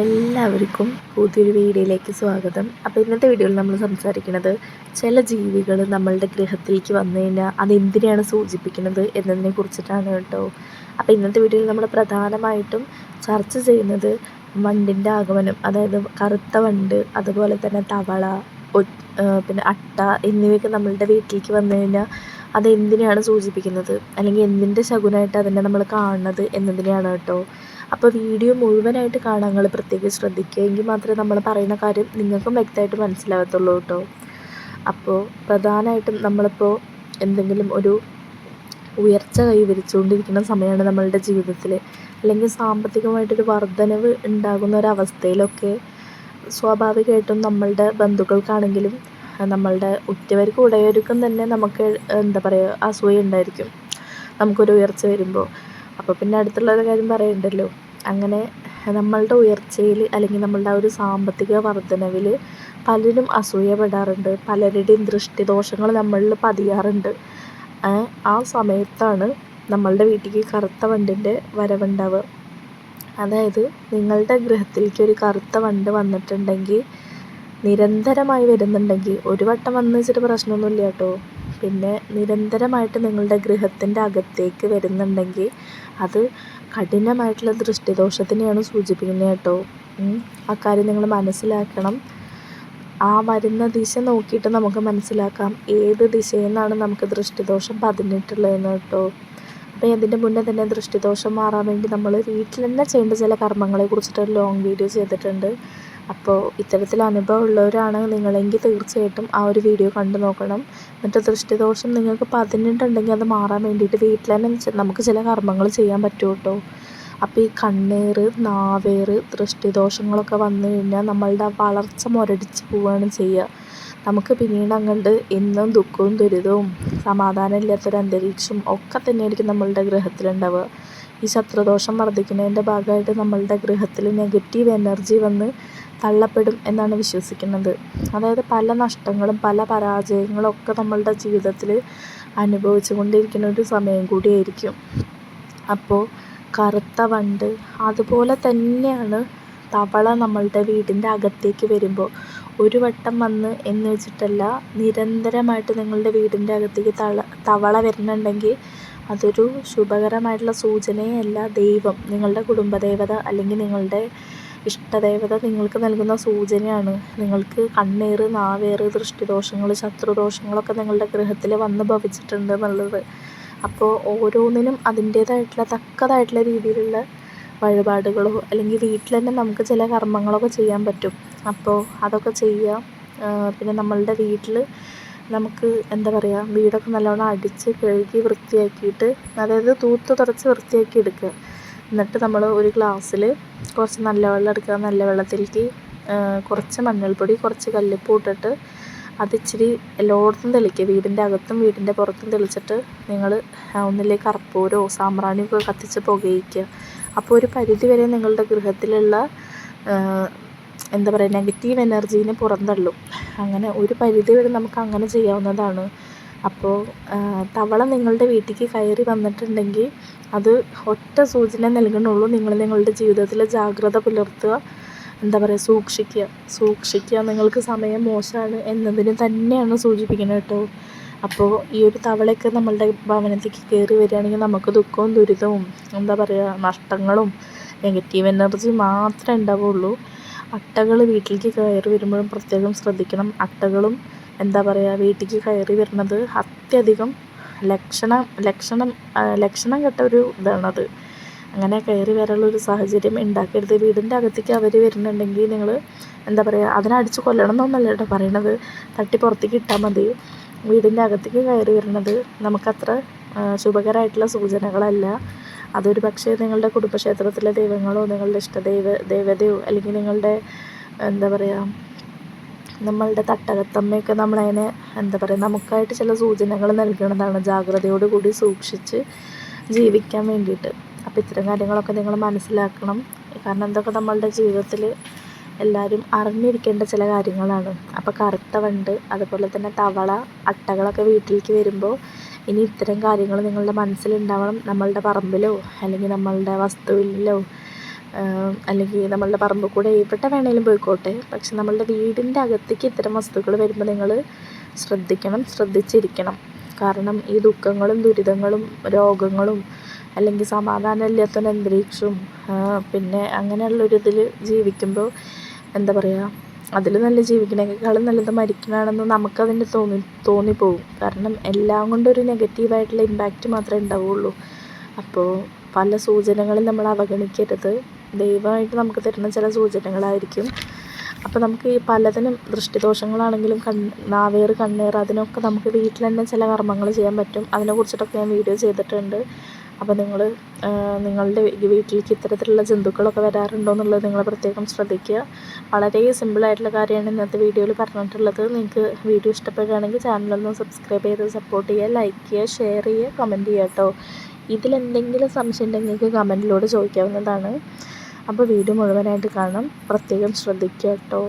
എല്ലാവർക്കും പുതിയൊരു വീഡിയോയിലേക്ക് സ്വാഗതം. അപ്പോൾ ഇന്നത്തെ വീഡിയോയിൽ നമ്മൾ സംസാരിക്കുന്നത് ചില ജീവികൾ നമ്മളുടെ ഗ്രഹത്തിലേക്ക് വന്നു കഴിഞ്ഞാൽ അതെന്തിനെയാണ് സൂചിപ്പിക്കുന്നത് എന്നതിനെ കുറിച്ചിട്ടാണ് കേട്ടോ. അപ്പോൾ ഇന്നത്തെ വീഡിയോയിൽ നമ്മൾ പ്രധാനമായിട്ടും ചർച്ച ചെയ്യുന്നത് വണ്ടിന്റെ ആഗമനം അതായത് കറുത്ത വണ്ട് അതുപോലെ തന്നെ തവള പിന്നെ അട്ട എന്നിവയൊക്കെ നമ്മളുടെ വീട്ടിലേക്ക് വന്നു കഴിഞ്ഞാൽ അത് എന്തിനെയാണ് സൂചിപ്പിക്കുന്നത്? അല്ലെങ്കിൽ എന്തിന്റെ ശകുനമായിട്ട് അതിനെ നമ്മൾ കാണുന്നത് എന്നതിനെയാണ് കേട്ടോ. അപ്പോൾ വീഡിയോ മുഴുവനായിട്ട് കാണാൻ നിങ്ങൾ പ്രത്യേകം ശ്രദ്ധിക്കുക എങ്കിൽ മാത്രമേ നമ്മൾ പറയുന്ന കാര്യം നിങ്ങൾക്കും വ്യക്തമായിട്ട് മനസ്സിലാകത്തുള്ളൂ കേട്ടോ. അപ്പോൾ പ്രധാനമായിട്ടും നമ്മളിപ്പോൾ എന്തെങ്കിലും ഒരു ഉയർച്ച കൈവരിച്ചുകൊണ്ടിരിക്കുന്ന സമയമാണ് നമ്മളുടെ ജീവിതത്തിൽ. അല്ലെങ്കിൽ സാമ്പത്തികമായിട്ടൊരു വർധനവ് ഉണ്ടാകുന്ന ഒരവസ്ഥയിലൊക്കെ സ്വാഭാവികമായിട്ടും നമ്മളുടെ ബന്ധുക്കൾക്കാണെങ്കിലും നമ്മളുടെ ഉറ്റവർക്ക് ഉടയവർക്കും തന്നെ നമുക്ക് എന്താ പറയുക അസൂയ ഉണ്ടായിരിക്കും. നമുക്കൊരു ഉയർച്ച വരുമ്പോൾ. അപ്പോൾ പിന്നെ അടുത്തുള്ളൊരു കാര്യം പറയണ്ടല്ലോ. അങ്ങനെ നമ്മളുടെ ഉയർച്ചയിൽ അല്ലെങ്കിൽ നമ്മളുടെ ആ ഒരു സാമ്പത്തിക വർധനവിൽ പലരും അസൂയപ്പെടാറുണ്ട്. പലരുടെയും ദൃഷ്ടിദോഷങ്ങൾ നമ്മളിൽ പതിയാറുണ്ട്. ആ സമയത്താണ് നമ്മളുടെ വീട്ടിലേക്ക് കറുത്ത വണ്ടിന്റെ വരവുണ്ടാവുക. അതായത് നിങ്ങളുടെ ഗൃഹത്തിലേക്ക് ഒരു കറുത്ത വണ്ട് വന്നിട്ടുണ്ടെങ്കിൽ നിരന്തരമായി വരുന്നുണ്ടെങ്കിൽ ഒരു വട്ടം വന്നു വെച്ചിട്ട് പ്രശ്നമൊന്നുമില്ല കേട്ടോ. പിന്നെ നിരന്തരമായിട്ട് നിങ്ങളുടെ ഗൃഹത്തിന്റെ അകത്തേക്ക് വരുന്നുണ്ടെങ്കിൽ അത് കഠിനമായിട്ടുള്ള ദൃഷ്ടിദോഷത്തിനെയാണ് സൂചിപ്പിക്കുന്നത് കേട്ടോ. അക്കാര്യം നിങ്ങൾ മനസ്സിലാക്കണം. ആ വരുന്ന ദിശ നോക്കിയിട്ട് നമുക്ക് മനസ്സിലാക്കാം. ഏത് ദിശയിൽ നിന്നാണ് നമുക്ക് ദൃഷ്ടിദോഷം പതിഞ്ഞിട്ടുള്ളതെന്ന് കേട്ടോ. അപ്പോൾ അതിന്റെ മുന്നേ തന്നെ ദൃഷ്ടിദോഷം മാറാൻ വേണ്ടി നമ്മൾ വീട്ടിൽ തന്നെ ചെയ്യേണ്ട ചില കർമ്മങ്ങളെ കുറിച്ചിട്ട് ഒരു ലോങ് വീഡിയോ ചെയ്തിട്ടുണ്ട്. അപ്പോൾ ഇത്തരത്തിൽ അനുഭവം ഉള്ളവരാണ് നിങ്ങളെങ്കിൽ തീർച്ചയായിട്ടും ആ ഒരു വീഡിയോ കണ്ടു നോക്കണം. എന്നിട്ട് ദൃഷ്ടിദോഷം നിങ്ങൾക്ക് പതിഞ്ഞിട്ടുണ്ടെങ്കിൽ അത് മാറാൻ വേണ്ടിയിട്ട് വീട്ടിൽ തന്നെ നമുക്ക് ചില കർമ്മങ്ങൾ ചെയ്യാൻ പറ്റും കേട്ടോ. അപ്പോൾ ഈ കണ്ണേറ് നാവേറ് ദൃഷ്ടിദോഷങ്ങളൊക്കെ വന്നു കഴിഞ്ഞാൽ നമ്മളുടെ വളർച്ച മുരടിച്ച് പോവുകയാണ് ചെയ്യുക. നമുക്ക് പിന്നീട് അങ്ങോട്ട് എന്നും ദുഃഖവും ദുരിതവും സമാധാനം ഇല്ലാത്തൊരു അന്തരീക്ഷം ഒക്കെ തന്നെയായിരിക്കും നമ്മളുടെ ഗ്രഹത്തിലുണ്ടാവുക ഈ ശത്രുദോഷം വർദ്ധിക്കുന്നതിന്റെ ഭാഗമായിട്ട് നമ്മളുടെ ഗൃഹത്തിൽ നെഗറ്റീവ് എനർജി വന്ന് തള്ളപ്പെടും എന്നാണ് വിശ്വസിക്കുന്നത്. അതായത് പല നഷ്ടങ്ങളും പല പരാജയങ്ങളും ഒക്കെ നമ്മളുടെ ജീവിതത്തിൽ അനുഭവിച്ചു കൊണ്ടിരിക്കുന്ന ഒരു സമയം കൂടിയായിരിക്കും. അപ്പോൾ കറുത്ത വണ്ട്. അതുപോലെ തന്നെയാണ് തവള നമ്മളുടെ വീടിന്റെ അകത്തേക്ക് വരുമ്പോൾ. ഒരു വട്ടം വന്ന് എന്ന് വെച്ചിട്ടല്ല നിരന്തരമായിട്ട് നിങ്ങളുടെ വീടിന്റെ അകത്തേക്ക് തള തവള വരുന്നുണ്ടെങ്കിൽ അതൊരു ശുഭകരമായിട്ടുള്ള സൂചനയല്ല ദൈവം. നിങ്ങളുടെ കുടുംബദേവത അല്ലെങ്കിൽ നിങ്ങളുടെ ഇഷ്ടദേവത നിങ്ങൾക്ക് നൽകുന്ന സൂചനയാണ്. നിങ്ങൾക്ക് കണ്ണേറ് നാവേറ് ദൃഷ്ടിദോഷങ്ങൾ ശത്രുദോഷങ്ങളൊക്കെ നിങ്ങളുടെ ഗൃഹത്തിൽ വന്ന് ഭവിച്ചിട്ടുണ്ട് എന്നുള്ളത്. അപ്പോൾ ഓരോന്നിനും അതിന്റേതായിട്ടുള്ള തക്കതായിട്ടുള്ള രീതിയിലുള്ള വഴിപാടുകളോ അല്ലെങ്കിൽ വീട്ടിൽ തന്നെ നമുക്ക് ചില കർമ്മങ്ങളൊക്കെ ചെയ്യാൻ പറ്റും. അപ്പോൾ അതൊക്കെ ചെയ്യാം. പിന്നെ നമ്മളുടെ വീട്ടിൽ നമുക്ക് എന്താ പറയുക വീടൊക്കെ നല്ലോണം അടിച്ച് കഴുകി വൃത്തിയാക്കിയിട്ട് അതായത് തൂത്ത് തുടച്ച് വൃത്തിയാക്കി എടുക്കുക. എന്നിട്ട് നമ്മൾ ഒരു ഗ്ലാസ്സിൽ കുറച്ച് നല്ല വെള്ളം എടുക്കുക. നല്ല വെള്ളത്തിലേക്ക് കുറച്ച് മഞ്ഞൾപ്പൊടി കുറച്ച് കല്ലുപ്പ് ഇട്ടിട്ട് അത് ഇച്ചിരി എല്ലായിടത്തും തെളിക്കുക വീടിന്റെ അകത്തും വീടിന്റെ പുറത്തും തെളിച്ചിട്ട് നിങ്ങൾ ഒന്നില്ലേ കർപ്പൂരോ സാമ്പ്രാണിയോ ഒക്കെ കത്തിച്ച് പുകയിക്കുക. അപ്പോൾ ഒരു പരിധി വരെ നിങ്ങളുടെ ഗൃഹത്തിലുള്ള എന്താ പറയുക നെഗറ്റീവ് എനർജീനെ പുറന്തള്ളും. അങ്ങനെ ഒരു പരിധി വരെ നമുക്ക് അങ്ങനെ ചെയ്യാവുന്നതാണ്. അപ്പോൾ തവള നിങ്ങളുടെ വീട്ടിലേക്ക് കയറി വന്നിട്ടുണ്ടെങ്കിൽ അത് ഒറ്റ സൂചന നൽകണുള്ളൂ. നിങ്ങൾ നിങ്ങളുടെ ജീവിതത്തിൽ ജാഗ്രത പുലർത്തുക. എന്താ പറയുക സൂക്ഷിക്കുക സൂക്ഷിക്കുക നിങ്ങൾക്ക് സമയം മോശമാണ് എന്നതിന് തന്നെയാണ് സൂചിപ്പിക്കുന്നത് കേട്ടോ. അപ്പോൾ ഈ ഒരു തവളയൊക്കെ നമ്മളുടെ ഭവനത്തേക്ക് കയറി വരികയാണെങ്കിൽ നമുക്ക് ദുഃഖവും ദുരിതവും എന്താ പറയുക നഷ്ടങ്ങളും നെഗറ്റീവ് എനർജി മാത്രമേ ഉണ്ടാവുള്ളൂ. അട്ടകൾ വീട്ടിലേക്ക് കയറി വരുമ്പോഴും പ്രത്യേകം ശ്രദ്ധിക്കണം. അട്ടകളും എന്താ പറയുക വീട്ടിലേക്ക് കയറി വരുന്നത് അത്യധികം ലക്ഷണം ലക്ഷണം ലക്ഷണം കെട്ട ഒരു ഇതാണത്. അങ്ങനെ കയറി വരാനുള്ള ഒരു സാഹചര്യം ഉണ്ടാക്കരുത്. വീടിന്റെ അകത്തേക്ക് അവർ വരുന്നുണ്ടെങ്കിൽ നിങ്ങൾ എന്താ പറയുക അതിനെ അടിച്ച് കൊല്ലണം എന്നൊന്നല്ല കേട്ടോ പറയണത്. തട്ടി പുറത്തേക്ക് ഇട്ടാൽ മതി. വീടിന്റെ അകത്തേക്ക് കയറി വരുന്നത് നമുക്കത്ര ശുഭകരമായിട്ടുള്ള സൂചനകളല്ല. അതൊരു പക്ഷേ നിങ്ങളുടെ കുടുംബക്ഷേത്രത്തിലെ ദൈവങ്ങളോ നിങ്ങളുടെ ഇഷ്ടദൈവ ദേവതയോ അല്ലെങ്കിൽ നിങ്ങളുടെ എന്താ പറയുക നമ്മളുടെ തട്ടകത്തമ്മയൊക്കെ നമ്മളതിനെ എന്താ പറയുക നമുക്കായിട്ട് ചില സൂചനകൾ നൽകുന്നതാണ് ജാഗ്രതയോട് കൂടി സൂക്ഷിച്ച് ജീവിക്കാൻ വേണ്ടിയിട്ട്. അപ്പോൾ ഇത്തരം കാര്യങ്ങളൊക്കെ നിങ്ങൾ മനസ്സിലാക്കണം. കാരണം എന്തൊക്കെ നമ്മളുടെ ജീവിതത്തിൽ എല്ലാവരും അറിഞ്ഞിരിക്കേണ്ട ചില കാര്യങ്ങളാണ്. അപ്പോൾ കറുത്ത വണ്ട് അതുപോലെ തന്നെ തവള അട്ടകളൊക്കെ വീട്ടിലേക്ക് വരുമ്പോൾ ഇനി ഇത്തരം കാര്യങ്ങൾ നിങ്ങളുടെ മനസ്സിലുണ്ടാവണം. നമ്മളുടെ പറമ്പിലോ അല്ലെങ്കിൽ നമ്മളുടെ വസ്തുവിലോ അല്ലെങ്കിൽ നമ്മളുടെ പറമ്പ് കൂടെ എവിടെ വേണേലും പോയിക്കോട്ടെ. പക്ഷെ നമ്മളുടെ വീടിന്റെ അകത്തേക്ക് ഇത്തരം വസ്തുക്കൾ വരുമ്പോൾ നിങ്ങൾ ശ്രദ്ധിക്കണം ശ്രദ്ധിച്ചിരിക്കണം. കാരണം ഈ ദുഃഖങ്ങളും ദുരിതങ്ങളും രോഗങ്ങളും അല്ലെങ്കിൽ സമാധാനമില്ലാത്തൊരു അന്തരീക്ഷവും പിന്നെ അങ്ങനെയുള്ളൊരിതിൽ ജീവിക്കുമ്പോൾ എന്താ പറയുക അതിൽ നല്ല ജീവിക്കണേക്കാളും നല്ലത് മരിക്കണമെന്ന് നമുക്കതിന് തോന്നി തോന്നിപ്പോവും കാരണം എല്ലാം കൊണ്ടും ഒരു നെഗറ്റീവായിട്ടുള്ള ഇമ്പാക്റ്റ് മാത്രമേ ഉണ്ടാവുള്ളൂ. അപ്പോൾ പല സൂചനകളും നമ്മൾ അവഗണിക്കരുത്. ദൈവമായിട്ട് നമുക്ക് തരുന്ന ചില സൂചനകളായിരിക്കും. അപ്പോൾ നമുക്ക് ഈ പലതിനും ദൃഷ്ടിദോഷങ്ങളാണെങ്കിലും കൺ നാവേർ കണ്ണേർ അതിനൊക്കെ നമുക്ക് വീട്ടിൽ തന്നെ ചില കർമ്മങ്ങൾ ചെയ്യാൻ പറ്റും. അതിനെക്കുറിച്ചിട്ടൊക്കെ ഞാൻ വീഡിയോ ചെയ്തിട്ടുണ്ട്. അപ്പോൾ നിങ്ങൾ നിങ്ങളുടെ വീട്ടിലേക്ക് ഇത്തരത്തിലുള്ള ജന്തുക്കളൊക്കെ വരാറുണ്ടോ എന്നുള്ളത് നിങ്ങൾ പ്രത്യേകം ശ്രദ്ധിക്കുക. വളരെ സിമ്പിളായിട്ടുള്ള കാര്യമാണ് ഇന്നത്തെ വീഡിയോയിൽ പറഞ്ഞിട്ടുള്ളത്. നിങ്ങൾക്ക് വീഡിയോ ഇഷ്ടപ്പെടുകയാണെങ്കിൽ ചാനലൊന്ന് സബ്സ്ക്രൈബ് ചെയ്ത് സപ്പോർട്ട് ചെയ്യുക ലൈക്ക് ചെയ്യുക ഷെയർ ചെയ്യുക കമന്റ് ചെയ്യുക കേട്ടോ. ഇതിലെന്തെങ്കിലും സംശയം ഉണ്ടെങ്കിൽ നിങ്ങൾക്ക് കമന്റിലൂടെ ചോദിക്കാവുന്നതാണ്. അപ്പോൾ വീഡിയോ മുഴുവനായിട്ട് കാണണം. പ്രത്യേകം ശ്രദ്ധിക്കുക കേട്ടോ.